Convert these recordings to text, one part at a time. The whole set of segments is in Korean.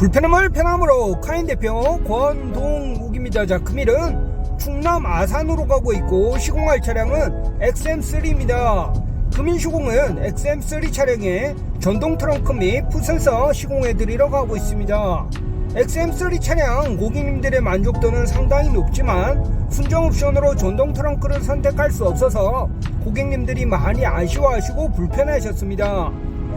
불편함을 편함으로 카인 대표 권동욱입니다. 자, 금일은 충남 아산으로 가고 있고 시공할 차량은 XM3입니다. 금일 시공은 XM3 차량에 전동 트렁크 및 푸센서 시공해드리러 가고 있습니다. XM3 차량 고객님들의 만족도는 상당히 높지만 순정 옵션으로 전동 트렁크를 선택할 수 없어서 고객님들이 많이 아쉬워하시고 불편하셨습니다.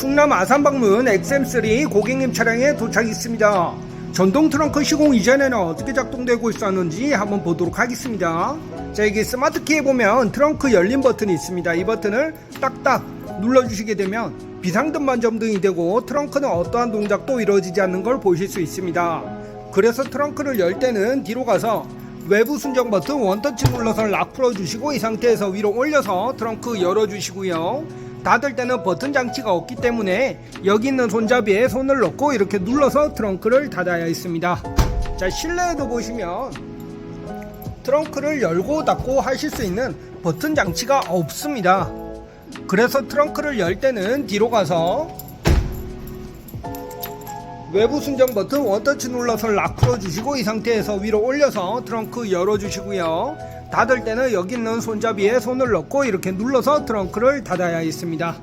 충남 아산 방문 XM3 고객님 차량에 도착했습니다. 전동 트렁크 시공 이전에는 어떻게 작동되고 있었는지 한번 보도록 하겠습니다. 자, 여기 스마트 키에 보면 트렁크 열림 버튼이 있습니다. 이 버튼을 딱딱 눌러주시게 되면 비상등 만 점등이 되고 트렁크는 어떠한 동작도 이루어지지 않는 걸 보실 수 있습니다. 그래서 트렁크를 열 때는 뒤로 가서 외부 순정 버튼 원터치 눌러서 락 풀어주시고 이 상태에서 위로 올려서 트렁크 열어주시고요. 닫을 때는 버튼 장치가 없기 때문에 여기 있는 손잡이에 손을 넣고 이렇게 눌러서 트렁크를 닫아야 했습니다. 자 실내에도 보시면 트렁크를 열고 닫고 하실 수 있는 버튼 장치가 없습니다. 그래서 트렁크를 열 때는 뒤로 가서 외부 순정 버튼 원터치 눌러서 락 풀어주시고 이 상태에서 위로 올려서 트렁크 열어주시고요. 닫을 때는 여기 있는 손잡이에 손을 넣고 이렇게 눌러서 트렁크를 닫아야 했습니다.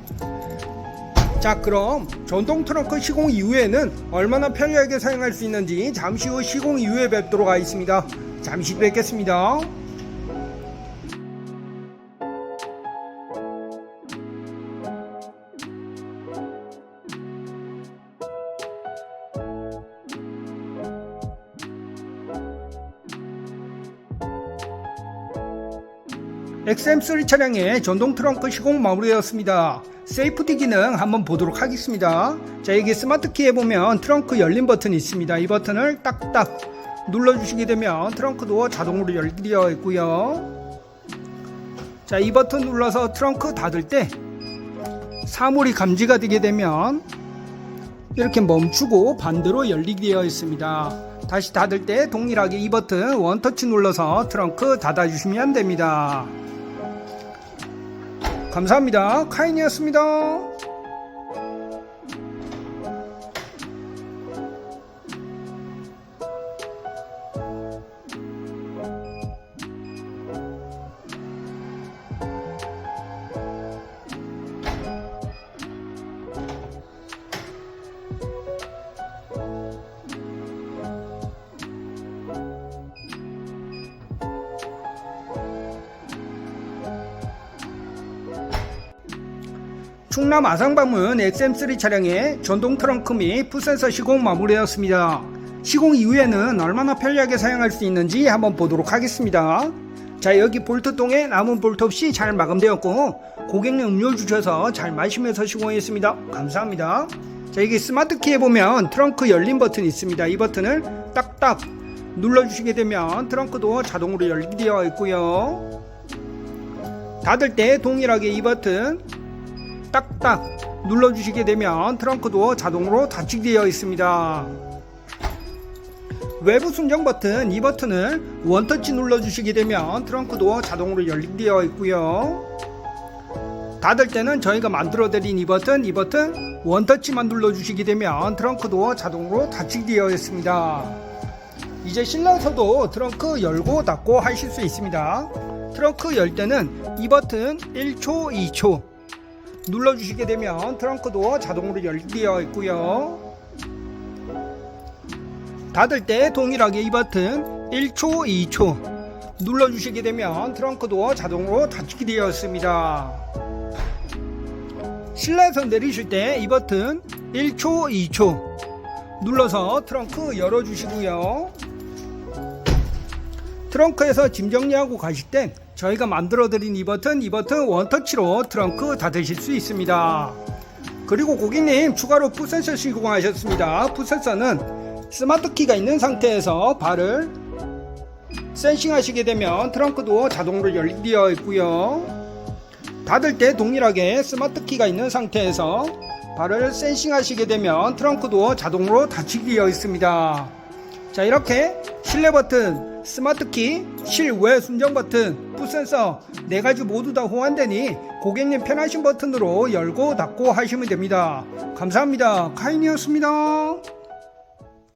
자 그럼 전동 트렁크 시공 이후에는 얼마나 편리하게 사용할 수 있는지 잠시 후 시공 이후에 뵙도록 하겠습니다. 잠시 후 뵙겠습니다. XM3 차량의 전동 트렁크 시공 마무리되었습니다. 세이프티 기능 한번 보도록 하겠습니다. 자, 여기 스마트 키에 보면 트렁크 열림 버튼이 있습니다. 이 버튼을 딱딱 눌러주시게 되면 트렁크 도어 자동으로 열게 되어 있고요. 자, 이 버튼 눌러서 트렁크 닫을 때 사물이 감지가 되게 되면 이렇게 멈추고 반대로 열리게 되어 있습니다. 다시 닫을 때 동일하게 이 버튼 원터치 눌러서 트렁크 닫아주시면 됩니다. 감사합니다. 카인이었습니다. 충남 아산방문 XM3 차량의 전동 트렁크 및 푸센서 시공 마무리되었습니다. 시공 이후에는 얼마나 편리하게 사용할 수 있는지 한번 보도록 하겠습니다. 자 여기 볼트동에 남은 볼트 없이 잘 마감되었고 고객님 음료 주셔서 잘 마시면서 시공했습니다. 감사합니다. 자 여기 스마트 키에 보면 트렁크 열림 버튼이 있습니다. 이 버튼을 딱딱 눌러주시게 되면 트렁크도 자동으로 열게 되어 있고요. 닫을 때 동일하게 이 버튼 딱딱 눌러주시게 되면 트렁크도 자동으로 닫히게 되어 있습니다. 외부 순정 버튼 이 버튼을 원터치 눌러주시게 되면 트렁크도 자동으로 열리게 되어 있고요. 닫을 때는 저희가 만들어 드린 이 버튼 이 버튼 원터치만 눌러주시게 되면 트렁크도 자동으로 닫히게 되어 있습니다. 이제 실내에서도 트렁크 열고 닫고 하실 수 있습니다. 트렁크 열 때는 이 버튼 1초 2초 눌러주시게 되면 트렁크도 자동으로 열되어 있고요. 닫을 때 동일하게 이 버튼 1초, 2초 눌러주시게 되면 트렁크도 자동으로 닫히게 되어 있습니다. 실내에서 내리실 때 이 버튼 1초, 2초 눌러서 트렁크 열어주시고요. 트렁크에서 짐 정리하고 가실 땐 저희가 만들어 드린 이 버튼 이 버튼 원터치로 트렁크 닫으실 수 있습니다 그리고 고객님 추가로 푸센서 시공하셨습니다 푸센서는 스마트 키가 있는 상태에서 발을 센싱 하시게 되면 트렁크도 자동으로 열리되어 있고요. 닫을 때 동일하게 스마트 키가 있는 상태에서 발을 센싱 하시게 되면 트렁크도 자동으로 닫히게 있습니다. 자 이렇게 실내 버튼, 스마트 키, 실외 순정 버튼, 풋 센서 네 가지 모두 다 호환되니 고객님 편하신 버튼으로 열고 닫고 하시면 됩니다. 감사합니다. 카인이었습니다.